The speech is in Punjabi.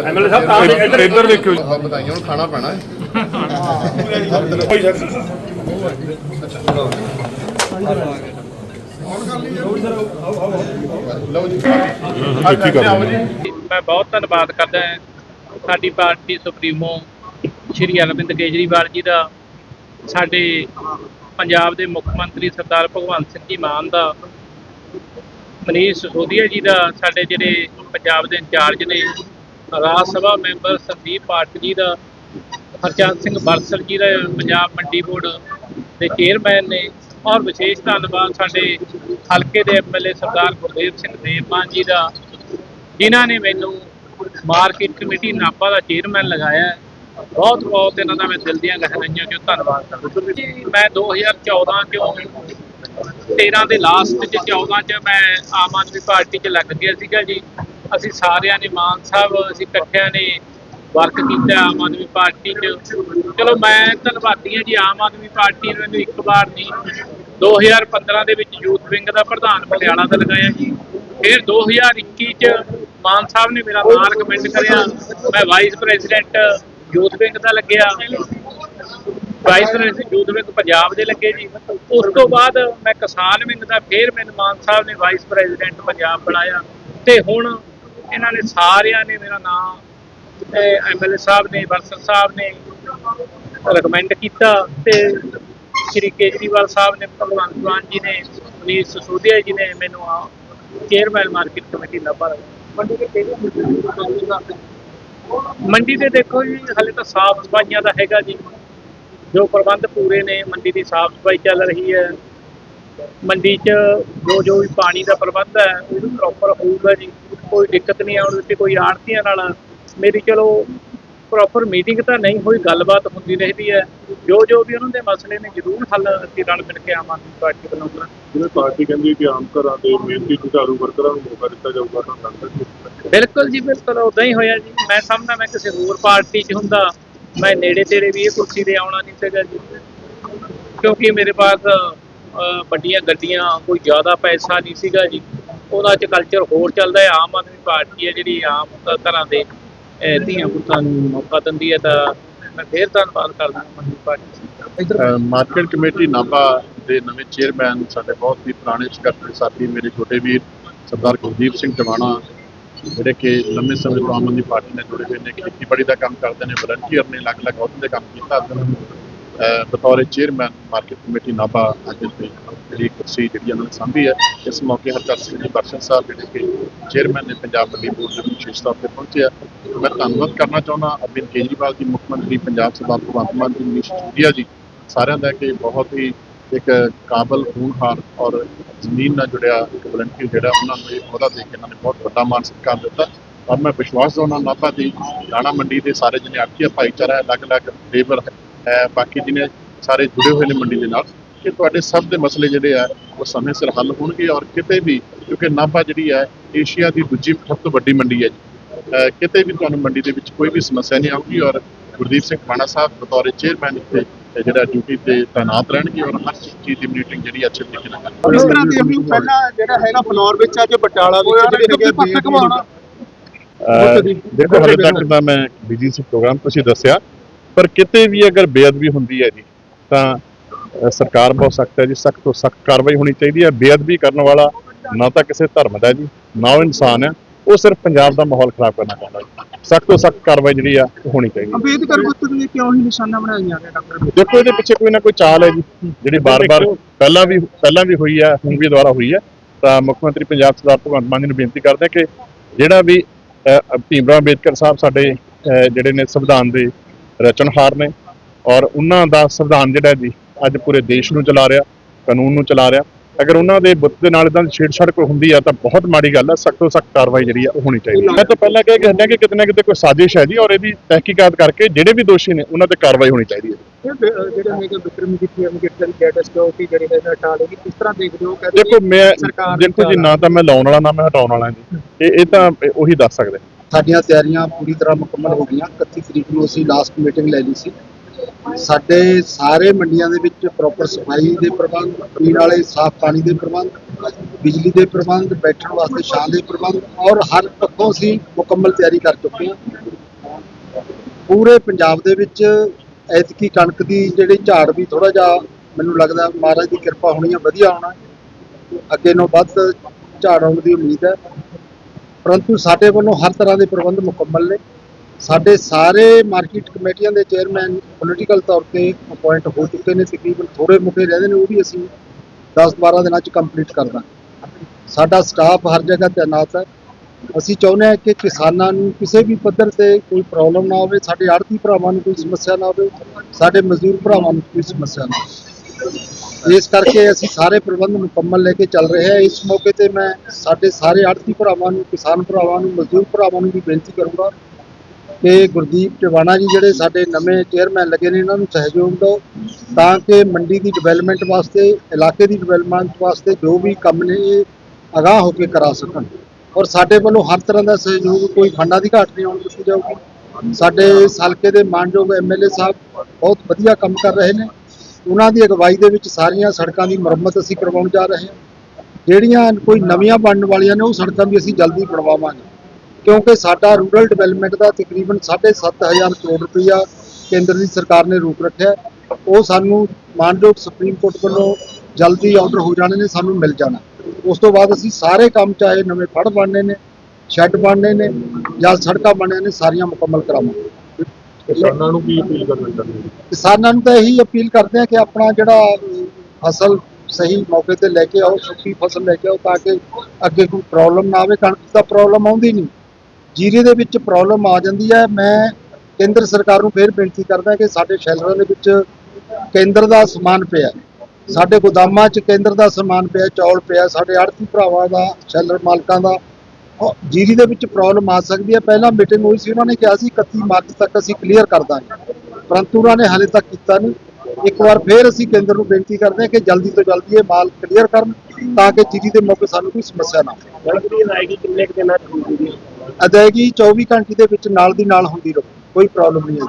ਐਮਐਲਏ ਸਾਹਿਬ ਤਾਂ ਇੱਧਰ ਇੱਧਰ ਦੇਖਿਓ ਜੀ। ਬਤਾਈਆਂ ਹੁਣ ਖਾਣਾ ਪੈਣਾ ਹੈ। ਲਓ ਜੀ ਦੇਖੀ ਕਰ ਮੈਂ ਬਹੁਤ ਧੰਨਵਾਦ ਕਰਦਾ ਹਾਂ ਸਾਡੀ ਪਾਰਟੀ ਸੁਪਰੀਮੋ ਸ਼੍ਰੀ ਅਰਵਿੰਦ ਕੇਜਰੀਵਾਲ ਜੀ ਦਾ ਸਾਡੇ ਪੰਜਾਬ ਦੇ ਮੁੱਖ ਮੰਤਰੀ ਸਰਦਾਰ ਭਗਵੰਤ ਸਿੰਘ ਜੀ ਮਾਨ ਦਾ ਮਨੀਸ਼ ਸਿਸੋਦੀਆ ਜੀ ਦਾ ਸਾਡੇ ਜਿਹੜੇ ਪੰਜਾਬ ਦੇ ਇੰਚਾਰਜ ਨੇ ਰਾਜ ਸਭਾ ਮੈਂਬਰ ਸੰਦੀਪ ਪਾਠਕ ਜੀ ਦਾ ਹਰਚੰਦ ਸਿੰਘ ਬਰਸਲ ਜੀ ਦਾ ਪੰਜਾਬ ਮੰਡੀ ਬੋਰਡ ਦੇ ਚੇਅਰਮੈਨ ਨੇ ਔਰ ਵਿਸ਼ੇਸ਼ ਧੰਨਵਾਦ ਸਾਡੇ ਹਲਕੇ ਦੇ ਐਮਐਲਏ ਸਰਦਾਰ ਗੁਰਦੇਵ ਸਿੰਘ ਦੇਵਮਾਨ ਜੀ ਦਾ ਜਿਨ੍ਹਾਂ ਨੇ ਮੈਨੂੰ ਮਾਰਕੀਟ ਕਮੇਟੀ ਨਾਪਾ ਦਾ ਚੇਅਰਮੈਨ ਲਗਾਇਆ ਬਹੁਤ ਬਹੁਤ ਇਹਨਾਂ ਦਾ ਮੈਂ ਦਿਲ ਦੀਆਂ ਗਹਿਰਾਈਆਂ ਚੋਂ ਧੰਨਵਾਦ ਕਰਦਾ ਜੀ, ਮੈਂ 2014 ਚੋਂ 13 ਦੇ ਲਾਸਟ ਚ 14 ਚ ਮੈਂ ਆਮ ਆਦਮੀ ਪਾਰਟੀ ਚ ਲੱਗ ਗਿਆ ਸੀਗਾ ਜੀ। ਅਸੀਂ ਸਾਰਿਆਂ ਨੇ, ਮਾਨ ਸਾਹਿਬ, ਅਸੀਂ ਇਕੱਠਿਆਂ ਨੇ ਵਰਕ ਕੀਤਾ ਆਮ ਆਦਮੀ ਪਾਰਟੀ ਚ। ਚਲੋ ਮੈਂ ਧੰਨਵਾਦੀ ਹਾਂ ਜੀ, ਆਮ ਆਦਮੀ ਪਾਰਟੀ ਨੇ ਮੈਨੂੰ ਇੱਕ ਵਾਰ ਨਹੀਂ 2015 ਦੇ ਵਿੱਚ ਯੂਥ ਵਿੰਗ ਦਾ ਪ੍ਰਧਾਨ ਪਟਿਆਲਾ ਦਾ ਲਗਾਇਆ ਜੀ। ਫਿਰ 2021 ਚ ਮਾਨ ਸਾਹਿਬ ਨੇ ਮੇਰਾ ਨਾਂ ਰეკਮੈਂਡ ਕਰਿਆ। ਮੈਂ ਵਾਈਸ ਪ੍ਰੈਜ਼ੀਡੈਂਟ ਯੂਥ ਵਿੰਗ ਦਾ ਲੱਗਿਆ। Vice president youth wing Punjab ਦੇ ਲੱਗੇ ਜੀ। ਉਸ ਤੋਂ ਬਾਅਦ ਮੈਂ ਕਿਸਾਨ ਵਿੰਗ ਦਾ ਫਿਰ ਮੈਨੂੰ ਮਾਨ ਸਾਹਿਬ ਨੇ ਵਾਈਸ ਪ੍ਰੈਜ਼ੀਡੈਂਟ ਪੰਜਾਬ ਬਣਾਇਆ। ਤੇ ਹੁਣ ਇਹਨਾਂ ਨੇ ਸਾਰਿਆਂ ਨੇ ਮੇਰਾ ਨਾਮ ਐਮਐਲਏ ਸਾਹਿਬ ਨੇ ਵਰਸਨ ਸਾਹਿਬ ਨੇ ਰეკਮੈਂਡ ਕੀਤਾ ਤੇ ਸ਼੍ਰੀ ਕੇਜਰੀਵਾਲ ਸਾਹਿਬ ਨੇ ਭਗਵੰਤ ਮਾਨ ਜੀ ਨੇ ਮਨੀਸ਼ ਸਿਸੋਦੀਆ ਜੀ ਨੇ ਮੈਨੂੰ ਚੇਅਰਮੈਨ ਮਾਰਕੀਟ ਕਮੇਟੀ ਨੰਬਰ ਮੰਡੀ ਦੇ ਕਿਹੜੇ ਮੰਡੀ ਦੇ ਦੇਖੋ ਜੀ ਹਲੇ ਤਾਂ ਸਾਫ਼ ਸਫਾਈਆਂ ਦਾ ਹੈਗਾ ਜੀ। ਜੋ ਪ੍ਰਬੰਧ ਪੂਰੇ ਨੇ ਮੰਡੀ ਦੀ ਸਾਫ਼ ਸਫ਼ਾਈ ਚੱਲ ਰਹੀ ਹੈ। ਮੰਡੀ 'ਚ ਜੋ ਜੋ ਵੀ ਪਾਣੀ ਦਾ ਪ੍ਰਬੰਧ ਹੈ ਉਹ ਵੀ ਪ੍ਰੋਪਰ ਹੋਊਗਾ ਜੀ। ਕੋਈ ਦਿੱਕਤ ਨਹੀਂ ਆਉਣ ਦਿੱਤੀ ਕੋਈ ਆੜਤੀਆਂ ਨਾਲ। ਮੇਰੀ ਚਲੋ ਪ੍ਰੋਪਰ ਮੀਟਿੰਗ ਤਾਂ ਨਹੀਂ ਹੋਈ ਗੱਲਬਾਤ ਹੁੰਦੀ ਰਹਿੰਦੀ ਹੈ। ਜੋ ਜੋ ਵੀ ਉਹਨਾਂ ਦੇ ਮਸਲੇ ਨੇ ਜ਼ਰੂਰ ਹੱਲ ਅਸੀਂ ਰਲ ਮਿਲ ਕੇ ਆਮ ਆਦਮੀ ਪਾਰਟੀ ਵੱਲੋਂ। ਕਰਾਂਗੇ ਜਿਵੇਂ ਪਾਰਟੀ ਕਹਿੰਦੀ ਕਿ ਆਮ ਘਰਾਂ ਦੇ ਮਿਹਨਤੀ ਜੁਝਾਰੂ ਵਰਕਰਾਂ ਨੂੰ ਮੌਕਾ ਦਿੱਤਾ ਜਾਊਗਾ ਤਾਂ ਲੱਗਦਾ ਜੀ ਬਿਲਕੁਲ ਜੀ ਬਿਲਕੁਲ ਉਦਾਂ ਹੀ ਹੋਇਆ ਜੀ। ਮੈਂ ਸਮਝਦਾ ਮੈਂ ਕਿਸੇ ਹੋਰ ਪਾਰਟੀ 'ਚ ਹੁੰਦਾ। ਮੈਂ ਨੇੜੇ ਤੇੜੇ ਵੀ ਇਹ ਕੁਰਸੀ ਤੇ ਆਉਣਾ ਨਹੀਂ ਸੀਗਾ ਜੀ। ਕਿਉਂਕਿ ਮੇਰੇ ਪਾਸ ਵੱਡੀਆਂ ਗੱਡੀਆਂ, ਕੋਈ ਜ਼ਿਆਦਾ ਪੈਸਾ ਨਹੀਂ ਸੀਗਾ ਜੀ। ਉਹਨਾਂ 'ਚ ਕਲਚਰ ਹੋਰ ਚੱਲਦਾ ਹੈ। ਆਮ ਆਦਮੀ ਪਾਰਟੀ ਹੈ ਜਿਹੜੀ ਆਮ ਤਰ੍ਹਾਂ ਦੇ ਧੀਆਂ ਪੁੱਤਾਂ ਨੂੰ ਮੌਕਾ ਦਿੰਦੀ ਹੈ ਤਾਂ ਮੈਂ ਫੇਰ ਧੰਨਵਾਦ ਕਰਦਾ Aam party market committee Nabha ਦੇ ਨਵੇਂ ਚੇਅਰਮੈਨ ਸਾਡੇ ਬਹੁਤ ਹੀ ਪੁਰਾਣੇ ਸਕੱਤਰ ਸਾਥੀ, ਮੇਰੇ ਛੋਟੇ ਵੀਰ ਸਰਦਾਰ ਗੁਰਦੀਪ ਸਿੰਘ ਟਵਾਣਾ ਜਿਹੜੇ ਕਿ ਲੰਮੇ ਸਮੇਂ ਤੋਂ ਆਮ ਆਦਮੀ ਪਾਰਟੀ ਨਾਲ ਜੁੜੇ ਹੋਏ ਨੇ, ਖੇਤੀਬਾੜੀ ਦਾ ਕੰਮ ਕਰਦੇ ਨੇ ਵਲੰਟੀਅਰ ਨੇ, ਅਲੱਗ-ਅਲੱਗ ਅਹੁਦੇ ਦੇ ਕੰਮ ਕੀਤਾ। ਉਹਨਾਂ ਬਤੌਰ ਚੇਅਰਮੈਨ ਮਾਰਕੀਟ ਕਮੇਟੀ ਨਾਭਾ ਅੱਜ ਦੀ ਜਿਹੜੀ ਕੁਰਸੀ ਜਿਹੜੀ ਉਹਨਾਂ ਨੇ ਸੰਭੀ ਹੈ। ਇਸ ਮੌਕੇ ਹਰਚੰਦ ਸਿੰਘ ਜੀ ਬਰਸ਼ਨ ਸਾਹਿਬ ਜਿਹੜੇ ਕਿ ਚੇਅਰਮੈਨ ਨੇ ਪੰਜਾਬ ਮੰਡੀ ਬੋਰਡ ਦੇ ਵਿਸ਼ੇਸ਼ ਤੌਰ ਤੇ ਪਹੁੰਚਿਆ ਮੈਂ ਧੰਨਵਾਦ ਕਰਨਾ ਚਾਹੁੰਦਾ ਅਰਵਿੰਦ ਕੇਜਰੀਵਾਲ ਜੀ, ਮੁੱਖ ਮੰਤਰੀ, ਪੰਜਾਬ ਸਰਦਾਰ ਭਗਵੰਤ ਮਾਨ ਜੀ, ਮਨੀਸ਼ ਜੀ, ਸਾਰਿਆਂ ਦਾ ਕਿ ਬਹੁਤ ਹੀ ਇੱਕ ਕਾਬਲ ਹੋਣਹਾਰ ਔਰ ਜ਼ਮੀਨ ਨਾਲ ਜੁੜਿਆ ਇੱਕ ਵਲੰਟੀਅਰ ਜਿਹੜਾ ਉਹਨਾਂ ਨੂੰ ਇਹ ਅਹੁਦਾ ਦੇ ਕੇ ਇਹਨਾਂ ਨੇ ਬਹੁਤ ਵੱਡਾ ਮਾਨ ਸਤਿਕਾਰ ਦਿੱਤਾ। ਔਰ ਮੈਂ ਵਿਸ਼ਵਾਸ ਦਵਾਉਣਾ ਨਾਭਾ ਦੀ ਦਾਣਾ ਮੰਡੀ ਦੇ ਸਾਰੇ ਜਿਹਨੇ ਆਰਥਿਕ ਭਾਈਚਾਰਾ ਹੈ, ਅਲੱਗ-ਅਲੱਗ ਲੇਬਰ ਹੈ ਬਾਕੀ ਜਿਹਨੇ ਸਾਰੇ ਜੁੜੇ ਹੋਏ ਨੇ ਮੰਡੀ ਦੇ ਨਾਲ ਕਿ ਤੁਹਾਡੇ ਸਭ ਦੇ ਮਸਲੇ ਜਿਹੜੇ ਆ, ਉਹ ਸਮੇਂ ਸਿਰ ਹੱਲ ਹੋਣਗੇ ਔਰ ਕਿਤੇ ਵੀ, ਕਿਉਂਕਿ ਨਾਭਾ ਜਿਹੜੀ ਹੈ ਏਸ਼ੀਆ ਦੀ ਦੂਜੀ ਸਭ ਤੋਂ ਵੱਡੀ ਮੰਡੀ ਹੈ ਜੀ। ਕਿਤੇ ਵੀ ਤੁਹਾਨੂੰ ਮੰਡੀ ਦੇ ਵਿੱਚ ਕੋਈ ਵੀ ਸਮੱਸਿਆ ਨਹੀਂ ਆਊਗੀ ਔਰ ਗੁਰਦੀਪ ਸਿੰਘ ਮਾਣਾ ਸਾਹਿਬ ਬਤੌਰ ਚੇਅਰਮੈਨ ਇੱਥੇ ਜਿਹੜਾ ਡਿਊਟੀ ਤੇ ਤਾਇਨਾਤ ਰਹਿਣਗੇ ਔਰ ਹਰ ਚੀਜ਼ ਦੀ ਮੀਟਿੰਗ ਜਿਹੜੀ ਅੱਛੇ ਤਰੀਕੇ ਨਾਲ ਕਰਨਗੇ। ਇਸ ਤਰ੍ਹਾਂ ਦੇ ਵੀ ਪਹਿਲਾਂ ਜਿਹੜਾ ਹੈਗਾ ਫਲੋਰ ਵਿੱਚ ਅੱਜ ਬਟਾਲਾ ਵਿੱਚ ਜਿਹੜੇ ਹੈਗੇ ਬੀਜ ਘਮਾਉਣਾ ਦੇਖੋ ਹਲੇ ਤੱਕ ਤਾਂ ਮੈਂ ਬਿਜ਼ੀ ਸੀ ਪ੍ਰੋਗਰਾਮ ਤੁਸੀਂ ਦੱਸਿਆ। ਪਰ ਕਿਤੇ ਵੀ ਅਗਰ ਬੇਅਦਬੀ ਹੁੰਦੀ ਹੈ ਜੀ ਤਾਂ ਸਰਕਾਰ ਬਹੁਤ ਸਖਤ ਹੈ ਜੀ ਸਖਤ ਤੋਂ ਸਖਤ ਕਾਰਵਾਈ ਹੋਣੀ ਚਾਹੀਦੀ ਹੈ। ਬੇਅਦਬੀ ਕਰਨ ਵਾਲਾ ਨਾ ਤਾਂ ਕਿਸੇ ਧਰਮ ਦਾ ਜੀ ਨਾ ਉਹ ਇਨਸਾਨ ਹੈ। ਉਹ ਸਿਰਫ ਪੰਜਾਬ ਦਾ ਮਾਹੌਲ ਖਰਾਬ ਕਰਨਾ ਚਾਹੁੰਦਾ ਜੀ। ਸਖਤ ਤੋਂ ਸਖਤ ਕਾਰਵਾਈ ਜਿਹੜੀ ਆ ਉਹ ਹੋਣੀ ਚਾਹੀਦੀ। ਹੈ ਅੰਬੇਦਕਰ ਪੁੱਤਰ ਨੇ ਕਿਉਂ ਹੀ ਨਿਸ਼ਾਨਾ ਬਣਾਈਆਂ ਨੇ ਡਾਕਟਰ? ਦੇਖੋ ਇਹਦੇ ਪਿੱਛੇ ਕੋਈ ਨਾ ਕੋਈ ਚਾਲ ਹੈ ਜੀ। ਜਿਹੜੀ ਬਾਰ-ਬਾਰ ਪਹਿਲਾਂ ਵੀ ਪਹਿਲਾਂ ਵੀ ਹੋਈ ਹੈ ਹੁਣ ਵੀ ਦੁਬਾਰਾ ਹੋਈ ਹੈ ਤਾਂ ਮੁੱਖ ਮੰਤਰੀ ਪੰਜਾਬ ਸਰਦਾਰ ਭਗਵੰਤ ਮਾਨ ਜੀ ਨੂੰ ਬੇਨਤੀ ਕਰਦੇ ਹਾਂ ਕਿ ਜਿਹੜਾ ਵੀ ਅਹ, ਭੀਮ ਰਾਓ ਅੰਬੇਦਕਰ ਸਾਹਿਬ ਸਾਡੇ ਅਹ, ਜਿਹੜੇ ਨੇ ਸੰਵਿਧਾਨ ਦੇ ਰਚਨਹਾਰ ਨੇ ਔਰ ਉਹਨਾਂ ਦਾ ਸੰਵਿਧਾਨ ਜਿਹੜਾ ਜੀ ਅੱਜ ਪੂਰੇ ਦੇਸ਼ ਨੂੰ ਚਲਾ ਰਿਹਾ ਕਾਨੂੰਨ ਨੂੰ ਚਲਾ ਰਿਹਾ। ਅਗਰ ਉਹਨਾਂ ਦੇ ਬੁੱਤ ਦੇ ਨਾਲ ਇਦਾਂ ਦੀ ਛੇੜਛਾੜ ਕੋਈ ਹੁੰਦੀ ਆ ਤਾਂ ਬਹੁਤ ਮਾੜੀ ਗੱਲ ਹੈ ਸਖਤ ਤੋਂ ਸਖਤ ਕਾਰਵਾਈ ਜਿਹੜੀ ਆ ਉਹ ਹੋਣੀ ਚਾਹੀਦੀ ਹੈ ਮੈਂ ਤਾਂ ਪਹਿਲਾਂ ਕਹਿ ਕੇ ਹਟਿਆ ਕਿ ਕਿਤੇ ਨਾ ਕਿਤੇ ਕੋਈ ਸਾਜ਼ਿਸ਼ ਹੈ ਜੀ ਔਰ ਇਹਦੀ ਤਹਿਕੀਕਾਤ ਕਰਕੇ ਜਿਹੜੇ ਵੀ ਦੋਸ਼ੀ ਨੇ ਉਹਨਾਂ ਤੇ ਕਾਰਵਾਈ ਹੋਣੀ ਚਾਹੀਦੀ ਹੈ ਜਿਹੜੇ ਹੈਗੇ ਵਿਕਰਮ ਜੀ ਅੰਬੇਦਕਰ ਦੀ ਡੈਟ ਸਿਕਿਉਰਿਟੀ ਜਿਹੜੀ ਹੈ ਹਟਾ ਲੇਗੀ ਕਿਸ ਤਰ੍ਹਾਂ ਦੇਖਦੇ ਹੋ? ਕਹਿੰਦੇ ਦੇਖੋ ਮੈਂ ਦੇਖੋ ਜੀ ਨਾ ਤਾਂ ਮੈਂ ਲਾਉਣ ਵਾਲਾ ਨਾ ਮੈਂ ਹਟਾਉਣ ਵਾਲਾ ਜੀ। ਇਹ ਇਹ ਤਾਂ ਉਹੀ ਦੱਸ ਸਕਦੇ। ਸਾਡੀਆਂ ਤਿਆਰੀਆਂ ਪੂਰੀ ਤਰ੍ਹਾਂ ਮੁਕੰਮਲ ਹੋ ਗਈਆਂ। 31 ਤਰੀਕ ਨੂੰ ਅਸੀਂ ਲਾਸਟ ਮੀਟਿੰਗ ਲੈ ਲਈ ਸੀ। ਸਾਡੇ ਸਾਰੇ ਮੰਡੀਆਂ ਦੇ ਵਿੱਚ ਪ੍ਰੋਪਰ ਸਫ਼ਾਈ ਦੇ ਪ੍ਰਬੰਧ, ਪੀਣ ਵਾਲੇ ਸਾਫ਼ ਪਾਣੀ ਦੇ ਪ੍ਰਬੰਧ, ਬਿਜਲੀ ਦੇ ਪ੍ਰਬੰਧ, ਬੈਠਣ ਵਾਸਤੇ ਛਾਂ ਦੇ ਪ੍ਰਬੰਧ ਔਰ ਹਰ ਪੱਖੋਂ ਅਸੀਂ ਮੁਕੰਮਲ ਤਿਆਰੀ ਕਰ ਚੁੱਕੇ ਹਾਂ। ਪੂਰੇ ਪੰਜਾਬ ਦੇ ਵਿੱਚ ਐਤਕੀ ਕਣਕ ਦੀ ਜਿਹੜੀ ਝਾੜ ਵੀ ਥੋੜਾ ਜਿਹਾ ਮੈਨੂੰ ਲੱਗਦਾ ਮਹਾਰਾਜ ਦੀ ਕਿਰਪਾ ਹੋਣੀ ਆ, ਵਧੀਆ ਹੋਣਾ। ਅੱਗੇ ਨੂੰ ਵੱਧ ਝਾੜ ਆਉਣ ਦੀ ਉਮੀਦ ਹੈ। ਪਰੰਤੂ ਸਾਡੇ ਵੱਲੋਂ ਹਰ ਤਰ੍ਹਾਂ ਦੇ ਪ੍ਰਬੰਧ ਮੁਕੰਮਲ ਨੇ। ਸਾਡੇ ਸਾਰੇ ਮਾਰਕੀਟ ਕਮੇਟੀਆਂ ਦੇ ਚੇਅਰਮੈਨ ਪੋਲੀਟੀਕਲ ਤੌਰ ਤੇ ਅਪਾਇੰਟ ਹੋ ਚੁੱਕੇ ਨੇ, ਤਕਰੀਬਨ ਥੋੜੇ ਮੁਕੇ ਰਹਿੰਦੇ ਨੇ, ਉਹ ਵੀ ਅਸੀਂ 10-12 ਦਿਨਾਂ ਚ ਕੰਪਲੀਟ ਕਰ ਦਾਂਗੇ। ਸਾਡਾ ਸਟਾਫ ਹਰ ਜਗ੍ਹਾ ਤਾਇਨਾਤ ਹੈ। ਅਸੀਂ ਚਾਹੁੰਦੇ ਹਾਂ ਕਿ ਕਿਸਾਨਾਂ ਨੂੰ ਕਿਸੇ ਵੀ ਪੱਧਰ ਤੇ ਕੋਈ ਪ੍ਰੋਬਲਮ ਨਾ ਹੋਵੇ, ਸਾਡੇ ਆੜਤੀ ਭਰਾਵਾਂ ਨੂੰ ਕੋਈ ਸਮੱਸਿਆ ਨਾ ਹੋਵੇ, ਸਾਡੇ ਮਜ਼ਦੂਰ ਭਰਾਵਾਂ ਨੂੰ ਕੋਈ ਸਮੱਸਿਆ ਨਾ ਹੋਵੇ। ਇਸ ਕਰਕੇ ਅਸੀਂ ਸਾਰੇ ਪ੍ਰਬੰਧ ਮੁਕੰਮਲ ਲੈ ਕੇ ਚੱਲ ਰਹੇ ਹਾਂ। ਇਸ ਮੌਕੇ ਤੇ ਮੈਂ ਸਾਡੇ ਸਾਰੇ ਆੜਤੀ ਭਰਾਵਾਂ ਨੂੰ, ਕਿਸਾਨ ਭਰਾਵਾਂ ਨੂੰ, ਮਜ਼ਦੂਰ ਭਰਾਵਾਂ ਨੂੰ ਵੀ ਬੇਨਤੀ ਕਰੂੰਗਾ ਕਿ ਗੁਰਦੀਪ ਟਿਵਾਣਾ ਜੀ ਜਿਹੜੇ ਸਾਡੇ ਨਵੇਂ ਚੇਅਰਮੈਨ ਲੱਗੇ ਨੇ, ਇਹਨਾਂ ਨੂੰ ਸਹਿਯੋਗ ਦਿਓ ਤਾਂ ਕਿ ਮੰਡੀ ਦੀ ਡਿਵੈਲਪਮੈਂਟ ਵਾਸਤੇ, ਇਲਾਕੇ ਦੀ ਡਿਵੈਲਪਮੈਂਟ ਵਾਸਤੇ ਜੋ ਵੀ ਕੰਮ ਨੇ ਇਹ ਅਗਾਹ ਹੋ ਕੇ ਕਰਾ ਸਕਣ। ਔਰ ਸਾਡੇ ਵੱਲੋਂ ਹਰ ਤਰ੍ਹਾਂ ਦਾ ਸਹਿਯੋਗ, ਕੋਈ ਫੰਡਾਂ ਦੀ ਘਾਟ ਨਹੀਂ ਆਉਣ ਦਿੱਤੀ ਜਾਊਗੀ ਸਾਡੇ ਇਸ ਹਲਕੇ ਦੇ ਮਾਨਯੋਗ ਐਮਐਲਏ ਸਾਹਿਬ ਬਹੁਤ ਵਧੀਆ ਕੰਮ ਕਰ ਰਹੇ ਨੇ। ਉਹਨਾਂ ਦੀ ਅਗਵਾਈ ਦੇ ਵਿੱਚ ਸਾਰੀਆਂ ਸੜਕਾਂ ਦੀ ਮੁਰੰਮਤ ਅਸੀਂ ਕਰਵਾਉਣ ਜਾ ਰਹੇ ਹਾਂ। ਜਿਹੜੀਆਂ ਕੋਈ ਨਵੀਆਂ ਬਣਨ ਵਾਲੀਆਂ ਨੇ, ਉਹ ਸੜਕਾਂ ਵੀ ਅਸੀਂ ਜਲਦੀ ਬਣਵਾਵਾਂਗੇ। ਕਿਉਂਕਿ ਸਾਡਾ ਰੂਰਲ ਡਿਵੈਲਪਮੈਂਟ ਦਾ ਤਕਰੀਬਨ 7.5000 ਕਰੋੜ ਰੁਪਈਆ ਕੇਂਦਰ ਦੀ ਸਰਕਾਰ ਨੇ ਰੋਕ ਰੱਖਿਆ। ਉਹ ਸਾਨੂੰ ਮਾਨਯੋਗ ਸੁਪਰੀਮ ਕੋਰਟ ਵੱਲੋਂ ਜਲਦੀ ਆਰਡਰ ਹੋ ਜਾਣੇ ਨੇ ਸਾਨੂੰ ਮਿਲ ਜਾਣਾ। ਉਸ ਤੋਂ ਬਾਅਦ ਅਸੀਂ ਸਾਰੇ ਕੰਮ ਚਾਹੇ ਨਵੇਂ ਫੜ ਬਣਨੇ ਨੇ ਸ਼ੈੱਡ ਬਣਨੇ ਨੇ ਜਾਂ ਸੜਕਾਂ ਬਣਨੇ ਨੇ ਸਾਰੀਆਂ ਮੁਕੰਮਲ ਕਰਾਵਾਂਗੇ। ਕਿਸਾਨਾਂ ਨੂੰ ਕੀ ਅਪੀਲ ਕਰਨਾ ਚਾਹੁੰਦੇ ਕਿਸਾਨਾਂ ਨੂੰ ਤਾਂ ਇਹੀ ਅਪੀਲ ਕਰਦੇ ਆ ਕਿ ਆਪਣਾ ਜਿਹੜਾ ਫਸਲ ਸਹੀ ਮੌਕੇ ਤੇ ਲੈ ਕੇ ਆਓ ਸੁੱਕੀ ਫਸਲ ਲੈ ਕੇ ਆਓ ਤਾਂ ਕਿ ਅੱਗੇ ਕੋਈ ਪ੍ਰੋਬਲਮ ਨਾ ਆਵੇ ਕਣਕ ਦਾ ਪ੍ਰੋਬਲਮ ਆਉਂਦੀ ਨਹੀਂ। ਜੀਰੇ ਦੇ ਵਿੱਚ ਪ੍ਰੋਬਲਮ ਆ ਜਾਂਦੀ ਹੈ। ਮੈਂ ਕੇਂਦਰ ਸਰਕਾਰ ਨੂੰ ਫੇਰ ਬੇਨਤੀ ਕਰਦਾ ਕਿ ਸਾਡੇ ਸ਼ੈਲਰਾਂ ਦੇ ਵਿੱਚ ਕੇਂਦਰ ਦਾ ਸਮਾਨ ਪਿਆ। ਸਾਡੇ ਗੋਦਾਮਾਂ 'ਚ ਕੇਂਦਰ ਦਾ ਸਮਾਨ ਪਿਆ, ਚੌਲ ਪਿਆ, ਸਾਡੇ ਆੜਤੀ ਭਰਾਵਾਂ ਦਾ, ਸ਼ੈਲਰ ਮਾਲਕਾਂ ਦਾ। ਜੀਰੀ ਦੇ ਵਿੱਚ ਪ੍ਰੋਬਲਮ ਆ ਸਕਦੀ ਹੈ। ਪਹਿਲਾਂ ਮੀਟਿੰਗ ਹੋਈ ਸੀ, ਉਹਨਾਂ ਨੇ ਕਿਹਾ ਸੀ 31 ਮਾਰਚ ਤੱਕ ਅਸੀਂ ਕਲੀਅਰ ਕਰ ਦਾਂਗੇ। ਪਰੰਤੂ ਉਹਨਾਂ ਨੇ ਹਾਲੇ ਤੱਕ ਕੀਤਾ ਨਹੀਂ। ਇੱਕ ਵਾਰ ਫੇਰ ਅਸੀਂ ਕੇਂਦਰ ਨੂੰ ਬੇਨਤੀ ਕਰਦੇ ਹਾਂ ਕਿ ਜਲਦੀ ਤੋਂ ਜਲਦੀ ਇਹ ਮਾਲ ਕਲੀਅਰ ਕਰਨ, ਤਾਂ ਕਿ ਜੀਰੀ ਦੇ ਮੌਕੇ ਸਾਨੂੰ ਕੋਈ ਸਮੱਸਿਆ ਨਾ ਹੋਵੇ ਕਣਕ ਦੀ ਕਿੰਨੇ ਦਿਨਾਂ ਚ ਹੁੰਦੀ ਅਦਾਇਗੀ 24 ਘੰਟੇ ਦੇ ਵਿੱਚ ਨਾਲ ਦੀ ਨਾਲ ਹੁੰਦੀ ਰਹੇ ਕੋਈ ਪ੍ਰੋਬਲਮ ਨਹੀਂ ਹੈ